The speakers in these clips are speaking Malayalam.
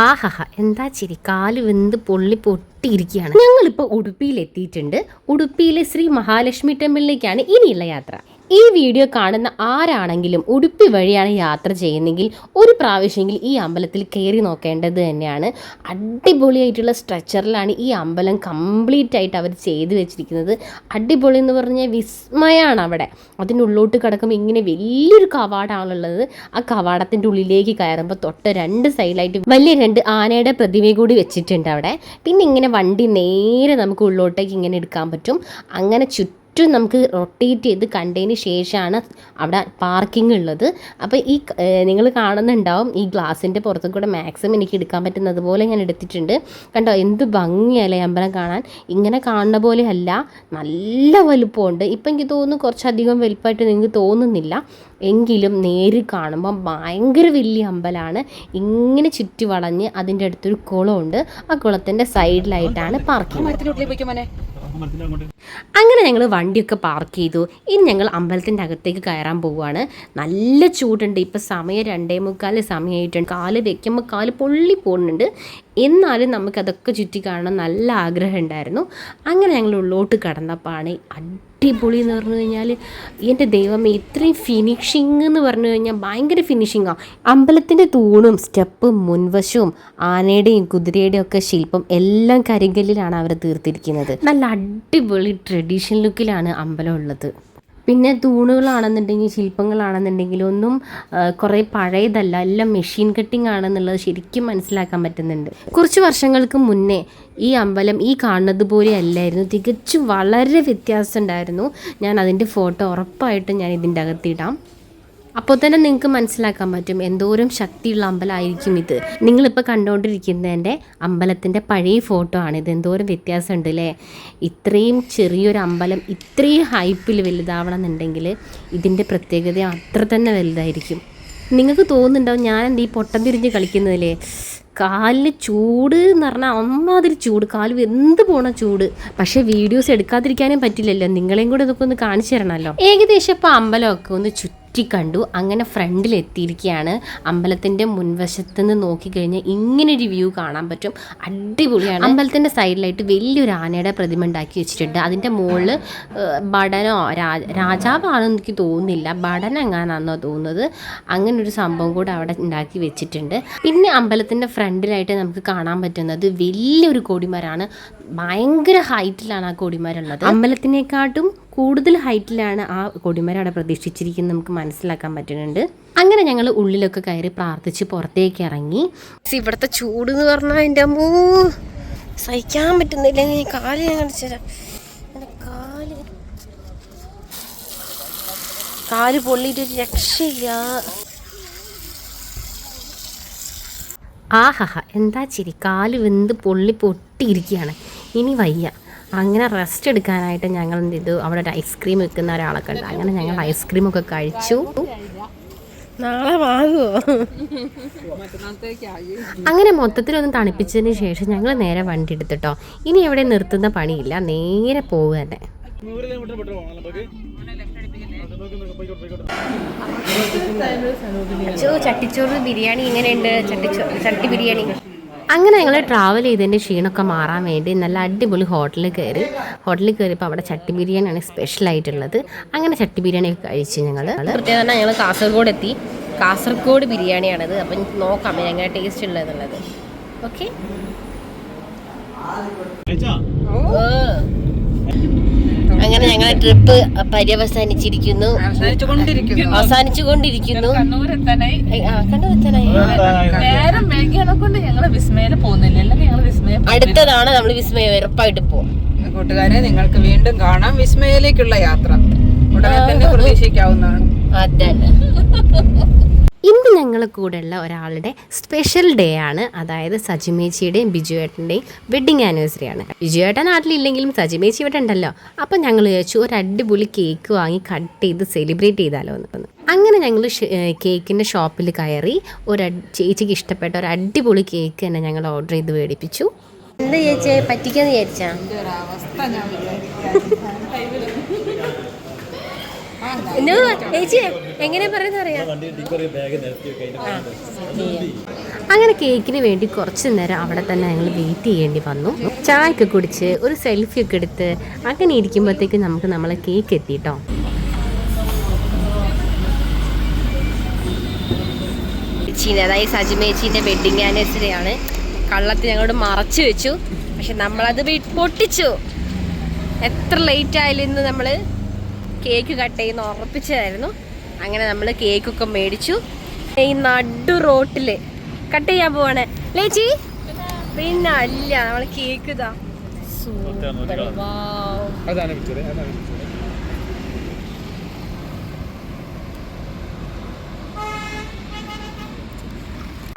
ആഹഹ എന്താ ചിരി? കാൽ വെന്ത് പൊള്ളി പൊട്ടിയിരിക്കുകയാണ്. ഞങ്ങളിപ്പോൾ ഉടുപ്പിയിൽ എത്തിയിട്ടുണ്ട് ഉടുപ്പിയിലെ ശ്രീ മഹാലക്ഷ്മി ടെമ്പിളിലേക്കാണ് ഇനിയുള്ള യാത്ര. ഈ വീഡിയോ കാണുന്ന ആരാണെങ്കിലും ഉടുപ്പി വഴിയാണ് യാത്ര ചെയ്യുന്നെങ്കിൽ ഒരു പ്രാവശ്യമെങ്കിൽ ഈ അമ്പലത്തിൽ കയറി നോക്കേണ്ടത് തന്നെയാണ്. അടിപൊളിയായിട്ടുള്ള സ്ട്രക്ചറിലാണ് ഈ അമ്പലം കംപ്ലീറ്റ് ആയിട്ട് അവർ ചെയ്തു വെച്ചിരിക്കുന്നത്. അടിപൊളി എന്ന് പറഞ്ഞാൽ വിസ്മയമാണ് അവിടെ. അതിനുള്ളോട്ട് കിടക്കുമ്പോൾ ഇങ്ങനെ വലിയൊരു കവാടമാണുള്ളത് ആ കവാടത്തിന്റെ ഉള്ളിലേക്ക് കയറുമ്പോൾ തൊട്ട രണ്ട് സൈഡിലായിട്ട് വലിയ രണ്ട് ആനയുടെ പ്രതിമ കൂടി വെച്ചിട്ടുണ്ട് അവിടെ. പിന്നെ ഇങ്ങനെ വണ്ടി നേരെ നമുക്ക് ഉള്ളോട്ടേക്ക് ഇങ്ങനെ എടുക്കാൻ പറ്റും. അങ്ങനെ ചുറ്റും നമുക്ക് റൊട്ടേറ്റ് ചെയ്ത് കണ്ടതിന് ശേഷമാണ് അവിടെ പാർക്കിംഗ് ഉള്ളത്. അപ്പോൾ ഈ നിങ്ങൾ കാണുന്നുണ്ടാവും ഈ ഗ്ലാസിന്റെ പുറത്തു കൂടെ മാക്സിമം എനിക്ക് എടുക്കാൻ പറ്റുന്നത് പോലെ ഞാൻ എടുത്തിട്ടുണ്ട്. കണ്ടോ എന്ത് ഭംഗിയല്ലേ അമ്പലം കാണാൻ. ഇങ്ങനെ കാണുന്ന പോലെ അല്ല നല്ല വലുപ്പമുണ്ട്. ഇപ്പം എനിക്ക് തോന്നുന്നു കുറച്ചധികം വലുപ്പമായിട്ട് നിങ്ങൾക്ക് തോന്നുന്നില്ല. എങ്കിലും നേരിൽ കാണുമ്പോൾ ഭയങ്കര വലിയ അമ്പലമാണ് ഇങ്ങനെ ചുറ്റി വളഞ്ഞ് അതിന്റെ അടുത്തൊരു കുളമുണ്ട്. ആ കുളത്തിന്റെ സൈഡിലായിട്ടാണ് പാർക്കിംഗ് അങ്ങനെ ഞങ്ങൾ വണ്ടിയൊക്കെ പാർക്ക് ചെയ്തു. ഇനി ഞങ്ങൾ അമ്പലത്തിന്റെ അകത്തേക്ക് കയറാൻ പോവുകയാണ്. നല്ല ചൂടുണ്ട്. ഇപ്പം സമയം രണ്ടേ മുക്കാൽ സമയമായിട്ടുണ്ട് കാൽ വെക്കുമ്പോൾ കാൽ പൊള്ളി പോകുന്നുണ്ട്. എന്നാലും നമുക്കതൊക്കെ ചുറ്റി കാണണം നല്ല ആഗ്രഹം ഉണ്ടായിരുന്നു അങ്ങനെ ഞങ്ങൾ ഉള്ളോട്ട് കടന്നപ്പോഴാണ് അടിപൊളി എന്ന് പറഞ്ഞു കഴിഞ്ഞാൽ എന്റെ ദൈവമേ ഇത്രയും ഫിനിഷിങ് എന്ന് പറഞ്ഞു കഴിഞ്ഞാൽ ഭയങ്കര ഫിനിഷിങ്ങാണ് അമ്പലത്തിന്റെ തൂണും സ്റ്റെപ്പും മുൻവശവും ആനയുടെയും കുതിരയുടെയും ഒക്കെ ശില്പം എല്ലാം കരിങ്കല്ലിലാണ് അവർ തീർത്തിരിക്കുന്നത്. നല്ല അടിപൊളി ട്രഡീഷണൽ ലുക്കിലാണ് അമ്പലം ഉള്ളത്. പിന്നെ തൂണുകളാണെന്നുണ്ടെങ്കിൽ ശില്പങ്ങളാണെന്നുണ്ടെങ്കിൽ ഒന്നും കുറേ പഴയതല്ല. എല്ലാം മെഷീൻ കട്ടിംഗ് ആണെന്നുള്ളത് ശരിക്കും മനസ്സിലാക്കാൻ പറ്റുന്നുണ്ട്. കുറച്ച് വർഷങ്ങൾക്ക് മുന്നേ ഈ അമ്പലം ഈ കാണുന്നത് പോലെ അല്ലായിരുന്നു. തികച്ചും വളരെ വ്യത്യാസം ഉണ്ടായിരുന്നു. ഞാൻ അതിന്റെ ഫോട്ടോ ഉറപ്പായിട്ടും ഞാൻ ഇതിന്റെ അകത്തിടാം അപ്പോൾ തന്നെ നിങ്ങൾക്ക് മനസ്സിലാക്കാൻ പറ്റും. എന്തോരം ശക്തിയുള്ള അമ്പലമായിരിക്കും ഇത്. നിങ്ങളിപ്പോൾ കണ്ടുകൊണ്ടിരിക്കുന്നതിന്റെ അമ്പലത്തിന്റെ പഴയ ഫോട്ടോ ആണ്. ഇത് എന്തോരം വ്യത്യാസമുണ്ട് അല്ലേ? ഇത്രയും ചെറിയൊരു അമ്പലം ഇത്രയും ഹൈപ്പിൽ വലുതാവണം എന്നുണ്ടെങ്കിൽ ഇതിന്റെ പ്രത്യേകത അത്ര തന്നെ വലുതായിരിക്കും. നിങ്ങൾക്ക് തോന്നുന്നുണ്ടാവും ഞാൻ എന്താ ഈ പൊട്ടം തിരിഞ്ഞ് കളിക്കുന്നതിലേ? കാലിന് ചൂട് എന്ന് പറഞ്ഞാൽ അമ്മാതിരി ചൂട്. കാൽ എന്ത് പോണ ചൂട്. പക്ഷേ വീഡിയോസ് എടുക്കാതിരിക്കാനും പറ്റില്ലല്ലോ. നിങ്ങളെയും കൂടെ ഇതൊക്കെ ഒന്ന് കാണിച്ചു തരണമല്ലോ. ഏകദേശം ഇപ്പോൾ അമ്പലമൊക്കെ ഒന്ന് ചുറ്റി കണ്ടു അങ്ങനെ ഫ്രണ്ടിലെത്തിയിരിക്കുകയാണ് അമ്പലത്തിന്റെ മുൻവശത്ത് നിന്ന് നോക്കിക്കഴിഞ്ഞാൽ ഇങ്ങനെ ഒരു വ്യൂ കാണാൻ പറ്റും. അടിപൊളിയാണ്. അമ്പലത്തിന്റെ സൈഡിലായിട്ട് വലിയൊരു ആനയുടെ പ്രതിമ ഉണ്ടാക്കി വെച്ചിട്ടുണ്ട്. അതിന്റെ മുകളിൽ ഭടനോ രാജാവാണോ എനിക്ക് തോന്നുന്നില്ല. ബടൻ എങ്ങാനാണെന്നോ തോന്നുന്നത്. അങ്ങനൊരു സംഭവം കൂടെ അവിടെ ഉണ്ടാക്കി വെച്ചിട്ടുണ്ട്. പിന്നെ അമ്പലത്തിന്റെ ഫ്രണ്ടിലായിട്ട് നമുക്ക് കാണാൻ പറ്റുന്നത് വലിയൊരു കൊടിമരമാണ് ഭയങ്കര ഹൈറ്റിലാണ് ആ കൊടിമരുള്ളത്. അമ്പലത്തിനെക്കാട്ടും കൂടുതൽ ഹൈറ്റിലാണ് ആ കൊടിമരം അവിടെ പ്രതീക്ഷിച്ചിരിക്കുന്നത് നമുക്ക് മനസ്സിലാക്കാൻ പറ്റുന്നുണ്ട്. അങ്ങനെ ഞങ്ങൾ ഉള്ളിലൊക്കെ കയറി പ്രാർത്ഥിച്ച് പുറത്തേക്ക് ഇറങ്ങി. ഇവിടുത്തെ ചൂട് എന്ന് പറഞ്ഞാൽ എന്റെ അമ്മൂ. സഹിക്കാൻ പറ്റുന്നില്ല കാൽ ഞാൻ കാൽ. കാൽ പൊള്ളിയിട്ട് ഒരു രക്ഷയില്ല. ആഹാ. എന്താ ചിരി? കാൽ വെന്ത് പൊള്ളി പൊട്ടിയിരിക്കുകയാണ്. ഇനി വയ്യ. അങ്ങനെ റെസ്റ്റ് എടുക്കാനായിട്ട് ഞങ്ങൾ എന്ത് ചെയ്തു? അവിടെ ഒരു ഐസ്ക്രീം വെക്കുന്ന ഒരാളൊക്കെ ഉണ്ട് അങ്ങനെ ഞങ്ങൾ ഐസ്ക്രീം ഒക്കെ കഴിച്ചു. നാളെ വാങ്ങുമോ അങ്ങനെ മൊത്തത്തിലൊന്നും തണുപ്പിച്ചതിന് ശേഷം ഞങ്ങൾ നേരെ വണ്ടി എടുത്തിട്ടോ. ഇനി എവിടെ നിർത്തുന്ന പണിയില്ല. നേരെ പോവുക തന്നെ. അച്ചോ ചട്ടിച്ചോറ് ബിരിയാണി ഇങ്ങനെയുണ്ട്. ചട്ടിച്ചോറ് ചട്ടി ബിരിയാണി. അങ്ങനെ ഞങ്ങൾ ട്രാവൽ ചെയ്തതിന്റെ ക്ഷീണമൊക്കെ മാറാൻ വേണ്ടി നല്ല അടിപൊളി ഹോട്ടലിൽ കയറി. ഹോട്ടലിൽ കയറിയപ്പോൾ അവിടെ ചട്ടി ബിരിയാണിയാണ് സ്പെഷ്യലായിട്ടുള്ളത് അങ്ങനെ ചട്ടി ബിരിയാണി ഒക്കെ കഴിച്ചു ഞങ്ങൾ തന്നെ ഞങ്ങൾ കാസർഗോഡ് എത്തി കാസർഗോഡ് ബിരിയാണിയാണത്. അപ്പം എനിക്ക് നോക്കാം എങ്ങനെ ടേസ്റ്റ് ഉള്ളതെന്നുള്ളത്. ഓക്കെ അങ്ങനെ ഞങ്ങളെ ട്രിപ്പ് പര്യവസാനിച്ചിരിക്കുന്നു. അവസാനിച്ചു കൊണ്ടിരിക്കുന്നു കണ്ണൂർ നേരം വിസ്മയിൽ പോകുന്നില്ല. അല്ലെങ്കിൽ വിസ്മയം അടുത്തതാണ് നമ്മൾ വിസ്മയം ഉറപ്പായിട്ട് പോകും കൂട്ടുകാരെ നിങ്ങൾക്ക് വീണ്ടും കാണാം വിസ്മയയിലേക്കുള്ള യാത്ര. ഉടനെ തന്നെ പ്രതീക്ഷിക്കാവുന്നതാണ്. അതന്നെ. ഇന്ന് ഞങ്ങൾ കൂടെയുള്ള ഒരാളുടെ സ്പെഷ്യൽ ഡേ ആണ്. അതായത് സജിമേച്ചിയുടെയും ബിജുവേട്ടന്റെയും വെഡിങ് ആനിവേഴ്സറി ആണ്. ബിജുവേട്ടൻ നാട്ടിലില്ലെങ്കിലും സജിമേച്ചി ഇവിടെ ഉണ്ടല്ലോ. അപ്പം ഞങ്ങൾ വിചാരിച്ചു ഒരു അടിപൊളി കേക്ക് വാങ്ങി കട്ട് ചെയ്ത് സെലിബ്രേറ്റ് ചെയ്താലോ എന്ന് അങ്ങനെ ഞങ്ങൾ കേക്കിന്റെ ഷോപ്പിൽ കയറി ഒരു ചേച്ചിക്ക് ഇഷ്ടപ്പെട്ട ഒരു അടിപൊളി കേക്ക് തന്നെ ഞങ്ങൾ ഓർഡർ ചെയ്ത് മേടിപ്പിച്ചു. എന്താ ചേച്ചി? പറ്റിക്കാന്ന് വിചാരിച്ചാ? ഇന്നു ചേച്ചി എങ്ങനെ പറയുന്ന അറിയാം? അങ്ങനെ കേക്കിന് വേണ്ടി കുറച്ച് നേരം അവിടെ തന്നെ ഞങ്ങൾ വെയിറ്റ് ചെയ്യേണ്ടി വന്നു. ചായയൊക്കെ കുടിച്ച് ഒരു സെൽഫി ഒക്കെ എടുത്ത് അങ്ങനെ ഇരിക്കുമ്പോഴത്തേക്ക് നമുക്ക് നമ്മളെ കേക്ക് എത്തിട്ടോ ചേച്ചീന്റെ അതായത് സജിമേച്ചീന്റെ വെഡിങ് ആനിവേഴ്സറി ആണ്. കള്ളത്തിൽ ഞങ്ങളോട് മറച്ചു വെച്ചു. പക്ഷെ നമ്മളത് പൊട്ടിച്ചു. എത്ര ലേറ്റ് ആയാലും ഇന്ന് നമ്മൾ കേക്ക് കട്ട് ചെയ്യുന്ന ഉറപ്പിച്ചതായിരുന്നു. അങ്ങനെ നമ്മൾ കേക്കൊക്കെ മേടിച്ചു. ഈ നടു റോട്ടിൽ കട്ട് ചെയ്യാൻ പോവാണ്. ലേച്ചി? പിന്നെ അല്ല നമ്മൾ കേക്ക് ഇതാ.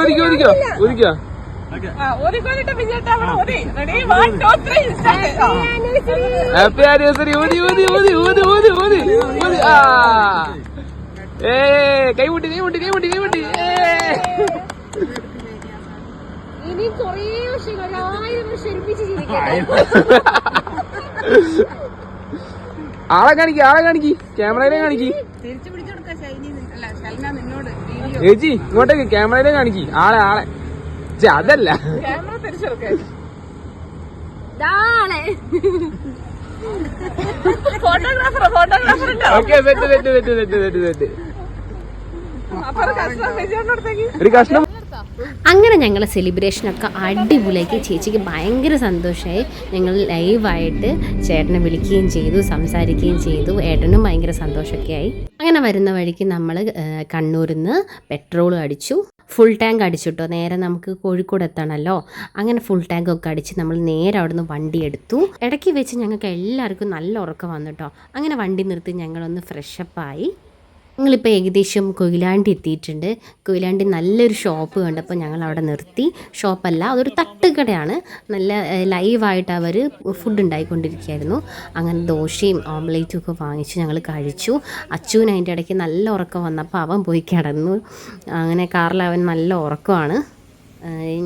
ഒരിക്കോ ഒരിക്കോ ഒരിക്കോ. ഹാപ്പി ആനിവേഴ്സറി ഊതി ഊതി ഊതി ഊതി ഊതി ഊതി ഊതി. ആ. ഏ കൈമുട്ടി കൈമുട്ടി കൈമുട്ടി കൈമുട്ടി. ഇനി കുറേ വർഷം ഒരായിരം വർഷം ഒരുമിച്ച് ആളെ കാണിക്ക് ആളെ കാണിക്ക്. ക്യാമറയിലെ കാണിക്ക്. തിരിച്ചു പിടിച്ചു ഷൈനി. അല്ല ഷൈന നിന്നോട് വീഡിയോ. ചേച്ചി ഇങ്ങോട്ടേക്ക് ക്യാമറയിലെ കാണിക്ക്. ആളെ ആളെ. ചേ അതല്ല. ഫോട്ടോഗ്രാഫർ ഫോട്ടോഗ്രാഫർ ഓക്കെ ഒരു കഷ്ണം. അങ്ങനെ ഞങ്ങളെ സെലിബ്രേഷനൊക്കെ അടിപൊളിയാക്കി. ചേച്ചിക്ക് ഭയങ്കര സന്തോഷമായി ഞങ്ങൾ ലൈവായിട്ട് ചേട്ടനെ വിളിക്കുകയും ചെയ്തു സംസാരിക്കുകയും ചെയ്തു. ഏട്ടനും ഭയങ്കര സന്തോഷമൊക്കെ ആയി. അങ്ങനെ വരുന്ന വഴിക്ക് നമ്മൾ കണ്ണൂരിൽ നിന്ന് പെട്രോൾ അടിച്ചു. ഫുൾ ടാങ്ക് അടിച്ചിട്ടോ? നേരെ നമുക്ക് കോഴിക്കോട് എത്തണമല്ലോ അങ്ങനെ ഫുൾ ടാങ്ക് ഒക്കെ അടിച്ച് നമ്മൾ നേരെ അവിടുന്ന് വണ്ടി എടുത്തു. ഇടയ്ക്ക് വെച്ച് ഞങ്ങൾക്ക് എല്ലാവർക്കും നല്ല ഉറക്കം വന്നു കേട്ടോ അങ്ങനെ വണ്ടി നിർത്തി ഞങ്ങളൊന്ന് ഫ്രഷപ്പായി ഞങ്ങളിപ്പോൾ ഏകദേശം കൊയിലാണ്ടി എത്തിയിട്ടുണ്ട്. കൊയിലാണ്ടി നല്ലൊരു ഷോപ്പ് കണ്ടപ്പോൾ ഞങ്ങൾ അവിടെ നിർത്തി. ഷോപ്പല്ല അതൊരു തട്ടുകടയാണ്. നല്ല ലൈവായിട്ട് അവർ ഫുഡ് ഉണ്ടായിക്കൊണ്ടിരിക്കുകയായിരുന്നു. അങ്ങനെ ദോശയും ഓംലേറ്റും ഒക്കെ വാങ്ങിച്ച് ഞങ്ങൾ കഴിച്ചു. അച്ചുവിന് അതിന്റെ ഇടയ്ക്ക് നല്ല ഉറക്കം വന്നപ്പോൾ അവൻ പോയി കിടന്നു. അങ്ങനെ കാറിൽ അവൻ നല്ല ഉറക്കമാണ്.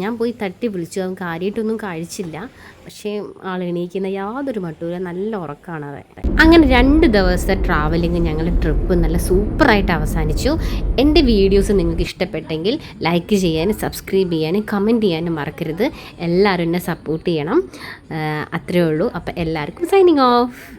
ഞാൻ പോയി തട്ടി വിളിച്ചു. അവൻ കാര്യമായിട്ടൊന്നും കഴിച്ചില്ല. പക്ഷേ ആൾ എണീക്കുന്ന യാതൊരു മട്ടുമില്ല. നല്ല ഉറക്കമാണ് അവൻ. അങ്ങനെ രണ്ട് ദിവസത്തെ ട്രാവലിംഗ് ഞങ്ങളുടെ ട്രിപ്പ് നല്ല സൂപ്പറായിട്ട് അവസാനിച്ചു. എന്റെ വീഡിയോസ് നിങ്ങൾക്ക് ഇഷ്ടപ്പെട്ടെങ്കിൽ ലൈക്ക് ചെയ്യാനും സബ്സ്ക്രൈബ് ചെയ്യാനും കമന്റ് ചെയ്യാനും മറക്കരുത്. എല്ലാവരും എന്നെ സപ്പോർട്ട് ചെയ്യണം. അത്രയേ ഉള്ളൂ. അപ്പോൾ എല്ലാവർക്കും സൈനിങ് ഓഫ്